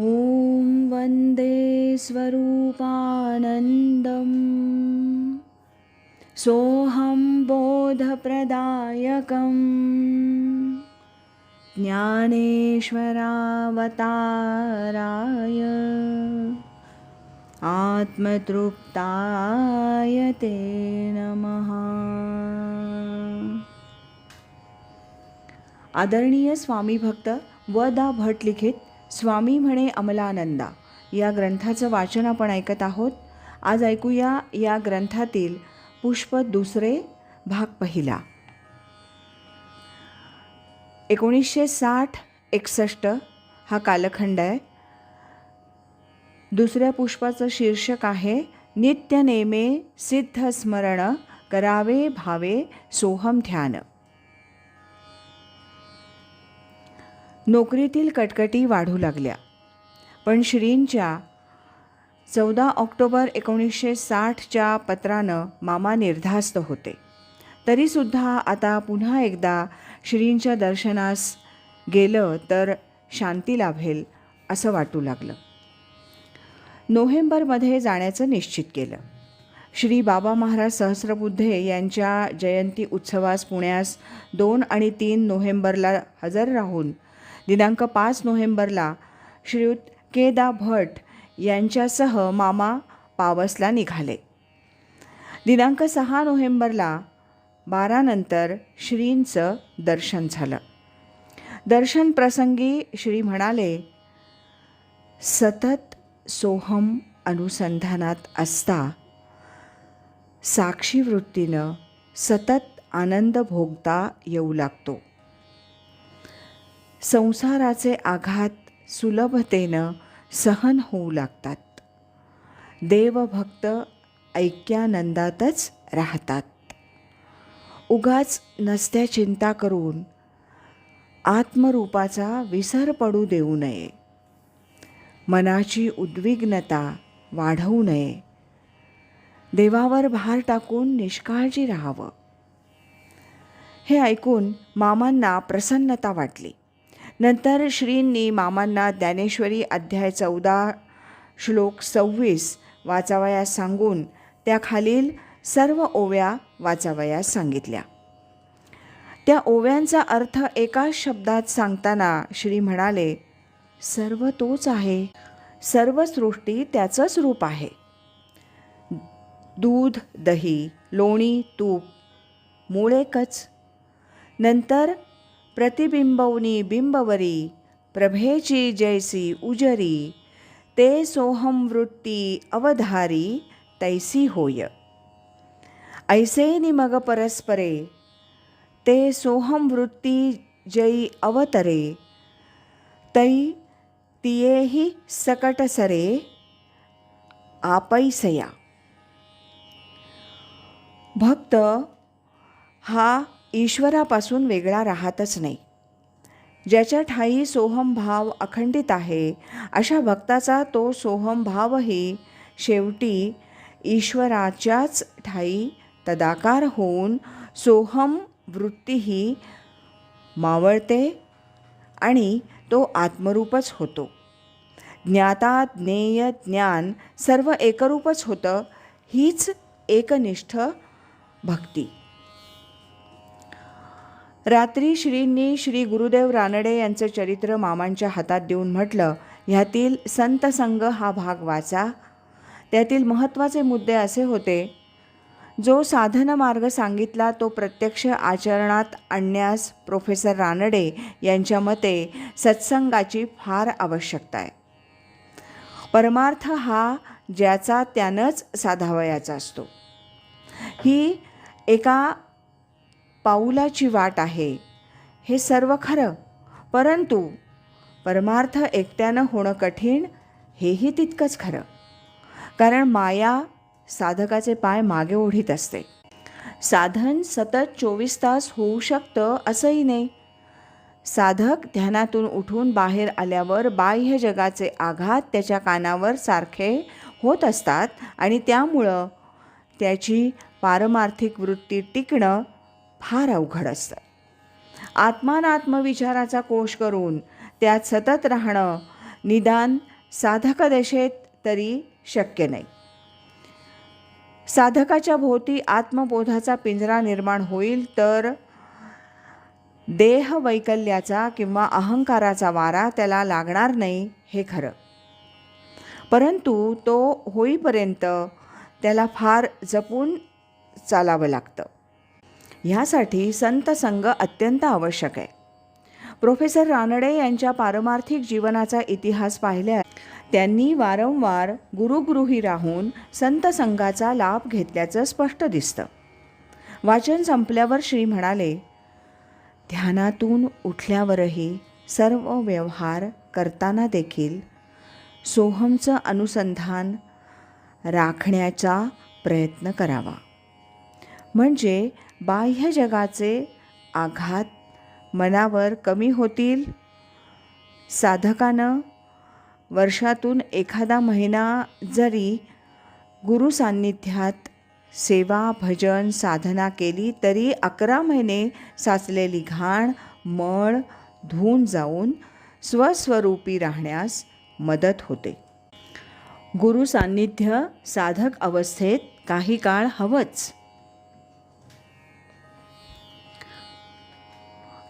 ॐ वन्दे स्वरूपानन्दम्। सोऽहं बोधप्रदायकम्। ज्ञानेश्वरावताराय आत्मतृप्ताय ते नमः। आदरणीय स्वामी भक्त व दा भट लिखित स्वामी म्हणे अमलानंदा या ग्रंथाचं वाचन आपण ऐकत आहोत. आज ऐकूया या ग्रंथातील पुष्प दुसरे भाग पहिला. एकोणीसशे साठ एकसष्ट हा कालखंड आहे. दुसऱ्या पुष्पाचं शीर्षक आहे नित्य नेमे सिद्ध स्मरण करावे भावे सोहम ध्यान. नोकरीतील कटकटी वाढू लागल्या. पण श्रींच्या चौदा ऑक्टोबर एकोणीसशे साठच्या पत्रानं मामा निर्धास्त होते. तरीसुद्धा आता पुन्हा एकदा श्रींच्या दर्शनास गेलं तर शांती लाभेल असं वाटू लागलं. नोव्हेंबरमध्ये जाण्याचं निश्चित केलं. श्री बाबा महाराज सहस्रबुद्धे यांच्या जयंती उत्सवास पुण्यास दोन आणि तीन नोव्हेंबरला हजर राहून दिनांक पाच नोव्हेंबरला श्रीयुत केदा भट यांच्यासह मामा पावसला निघाले. दिनांक सहा नोव्हेंबरला बारानंतर श्रींचं दर्शन झालं. दर्शन प्रसंगी श्री म्हणाले सतत सोहम अनुसंधानात असता साक्षी वृत्तीनं सतत आनंद भोगता येऊ लागतो. संसाराचे आघात सुलभतेनं सहन होऊ लागतात. देवभक्त ऐक्यानंदातच राहतात. उगाच नसत्या चिंता करून आत्मरूपाचा विसर पडू देऊ नये. मनाची उद्विग्नता वाढवू नये. देवावर भार टाकून निष्काळजी राहावं. हे ऐकून मामांना प्रसन्नता वाटली. नंतर श्रींनी मामांना ज्ञानेश्वरी अध्याय चौदा श्लोक सव्वीस वाचावयास सांगून त्याखालील सर्व ओव्या वाचावयास सांगितल्या. त्या ओव्यांचा अर्थ एकाच शब्दात सांगताना श्री म्हणाले सर्व तोच आहे सर्व सृष्टी त्याचंच रूप आहे. दूध दही लोणी तूप मूळ एकच नंतर प्रतिबिंबवनी बिंबवरी प्रभेची जैसी उजरी ते सोहम वृत्ती अवधारी तैसी होय। ऐसे निमग परस्परे ते सोहम वृत्ती जै अवतरे तै तियेही सकटसरे आपैसया भक्त हा ईश्वरापासून वेगळा राहतच नाही. ज्याच्या ठाई सोहम भाव अखंडित आहे अशा भक्ताचा तो सोहम भावही शेवटी ईश्वराच्याच ठाई तदाकार होऊन सोहम वृत्तीही मावळते आणि तो आत्मरूपच होतो. ज्ञाता ज्ञेय ज्ञान सर्व एकरूपच होतं हीच एकनिष्ठ भक्ती. रात्री श्रींनी श्री गुरुदेव रानडे यांचं चरित्र मामांच्या हातात देऊन म्हटलं ह्यातील संतसंग हा भाग वाचा. त्यातील महत्त्वाचे मुद्दे असे होते जो साधन मार्ग सांगितला तो प्रत्यक्ष आचरणात आणण्यास प्रोफेसर रानडे यांच्या मते सत्संगाची फार आवश्यकता आहे. परमार्थ हा ज्याचा त्यानंच साधावयाचा असतो. ही एका पाऊलाची वाट आहे. हे सर्व खरं. परंतु परमार्थ एकट्यानं होणं कठीण हेही तितकंच खरं. कारण माया साधकाचे पाय मागे ओढीत असते. साधन सतत चोवीस तास होऊ शकतं असंही नाही. साधक ध्यानातून उठून बाहेर आल्यावर बाह्य जगाचे आघात त्याच्या कानावर सारखे होत असतात आणि त्यामुळं त्याची पारमार्थिक वृत्ती टिकणं फार अवघड असतं. आत्मान आत्मविचाराचा कोश करून त्यात सतत राहणं निदान साधकदशेत तरी शक्य नाही. साधकाच्या भोवती आत्मबोधाचा पिंजरा निर्माण होईल तर देह वैकल्याचा किंवा अहंकाराचा वारा त्याला लागणार नाही हे खरं. परंतु तो होईपर्यंत त्याला फार जपून चालावं लागतं. ह्यासाठी संत संघ अत्यंत आवश्यक आहे. प्रोफेसर रानडे यांच्या पारमार्थिक जीवनाचा इतिहास पाहिल्या त्यांनी वारंवार गुरुगृही राहून संत संघाचा लाभ घेतल्याचं स्पष्ट दिसतं. वाचन संपल्यावर श्री म्हणाले ध्यानातून उठल्यावरही सर्व व्यवहार करताना देखील सोहमचं अनुसंधान राखण्याचा प्रयत्न करावा. म्हणजे बाह्य जगाचे आघात मनावर कमी होतील. साधकानं वर्षातून एखादा महिना जरी गुरु सान्निध्यात सेवा भजन साधना केली तरी अकरा महिने साचलेली घाण मळ धुवून जाऊन स्वस्वरूपी राहण्यास मदत होते. गुरु सान्निध्य साधक अवस्थेत काही काळ हवंच.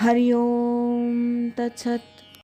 हरि ओम तत्सत